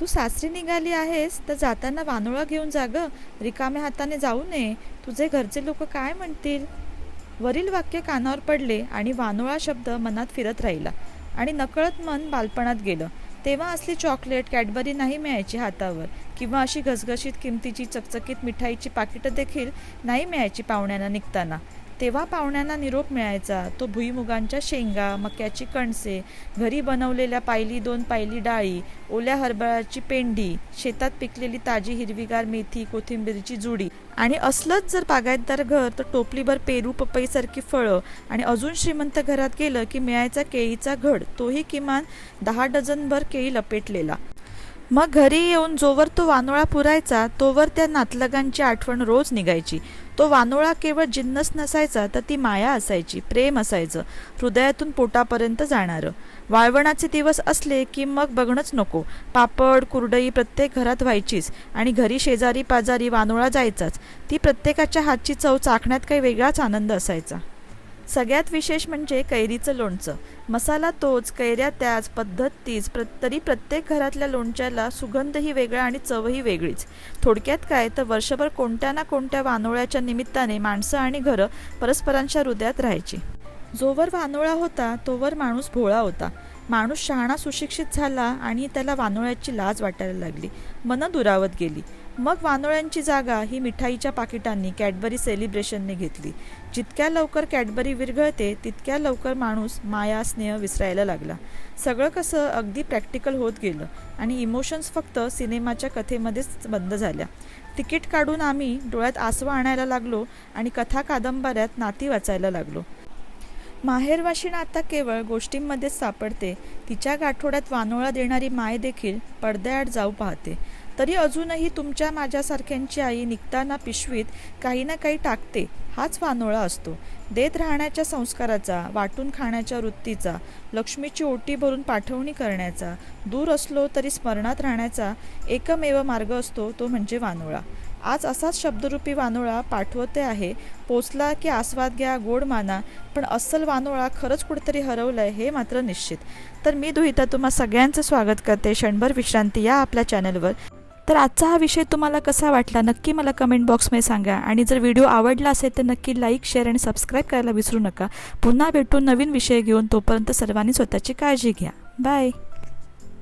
तू सासरी निघाली आहेस तर जाताना वानोळा घेऊन जा ग. रिकाम्या हाताने जाऊ नये. तुझे घरचे लोक काय म्हणतील? वरील वाक्य कानावर पडले आणि वानोळा शब्द मनात फिरत राहिला आणि नकळत मन बालपणात गेलं. तेव्हा असली चॉकलेट कॅडबरी नाही मिळायची हातावर किंवा अशी घसघशीत किमतीची चकचकीत मिठाईची पाकिटं देखील नाही मिळायची पाहुण्यांना निघताना. तेव्हा पाहुण्यांना निरोप मिळायचा. तो भुईमुगांच्या शेंगा मक्याची कणसे घरी बनवलेल्या पायली दोन पायली डाळी ओल्या हरभऱ्याची पेंडी शेतात पिकलेली ताजी हिरवीगार मेथी कोथिंबीरची जुडी आणि असलंच जर बागायतदार घर तर टोपलीभर पेरू पपईसारखी फळं आणि अजून श्रीमंत घरात गेलं की मिळायचा केळीचा घड तोही किमान दहा डझनभर केळी लपेटलेला. मग घरी येऊन जोवर तो वानोळा पुरायचा तोवर त्या नातलगांची आठवण रोज निघायची. तो वानोळा केवळ जिन्नस नसायचा तर ती माया असायची प्रेम असायचं हृदयातून पोटापर्यंत जाणारं. वाळवणाचे दिवस असले की मग बघणंच नको. पापड कुरडई प्रत्येक घरात व्हायचीच आणि घरी शेजारी पाजारी वानोळा जायचाच. ती प्रत्येकाच्या हातची चव चाखण्यात काही वेगळाच आनंद असायचा. सगळ्यात विशेष म्हणजे कैरीचं लोणचं. मसाला तोच कैऱ्या त्याच पद्धत तीच प्र तरी प्रत्येक घरातल्या लोणच्याला सुगंधही वेगळा आणि चवही वेगळीच. थोडक्यात काय तर वर्षभर कोणत्या ना कोणत्या वानोळ्याच्या निमित्ताने माणसं आणि घरं परस्परांच्या हृदयात राहायची. जोवर वानोळा होता तोवर माणूस भोळा होता. माणूस शहाणा सुशिक्षित झाला आणि त्याला वानोळ्याची लाज वाटायला लागली. मनं दुरावत गेली. मग वानोळ्यांची जागा ही मिठाईच्या पाकिटांनी कॅडबरी सेलिब्रेशनने घेतली. जितक्या लवकर कॅडबरी विरघळते तितक्या लवकर माणूस माया स्नेह विसरायला लागला. सगळं कसं अगदी प्रॅक्टिकल होत गेलं आणि इमोशन्स फक्त सिनेमाच्या कथेमध्येच बंद झाल्या. तिकीट काढून आम्ही डोळ्यात आसवा आणायला लागलो आणि कथा कादंबऱ्यात नाती वाचायला लागलो. माहेरवाशीण आता केवळ गोष्टींमध्येच सापडते तिच्या गाठोड्यात वानोळा देणारी माय देखील पडद्याआड जाऊ पाहते. तरी अजूनही तुमच्या माझ्यासारख्यांची आई निघताना पिशवीत काही ना काही टाकते हाच वानोळा असतो. देत राहण्याच्या संस्काराचा वाटून खाण्याच्या वृत्तीचा लक्ष्मीची ओटी भरून पाठवणी करण्याचा दूर असलो तरी स्मरणात राहण्याचा एकमेव मार्ग असतो तो म्हणजे वानोळा. आज असाच शब्दरूपी वानोळा पाठवते आहे. पोचला की आस्वाद घ्या गोड माना पण अस्सल वानोळा खरंच कुठेतरी हरवलंय हे मात्र निश्चित. तर मी दुहिता तुम्हा सगळ्यांचं स्वागत करते क्षणभर विश्रांती या आपल्या चॅनलवर. तर आजचा हा विषय तुम्हाला कसा वाटला नक्की मला कमेंट बॉक्समध्ये सांगा. आणि जर व्हिडिओ आवडला असेल तर नक्की लाईक शेअर आणि सबस्क्राईब करायला विसरू नका. पुन्हा भेटून नवीन विषय घेऊन तोपर्यंत सर्वांनी स्वतःची काळजी घ्या. बाय.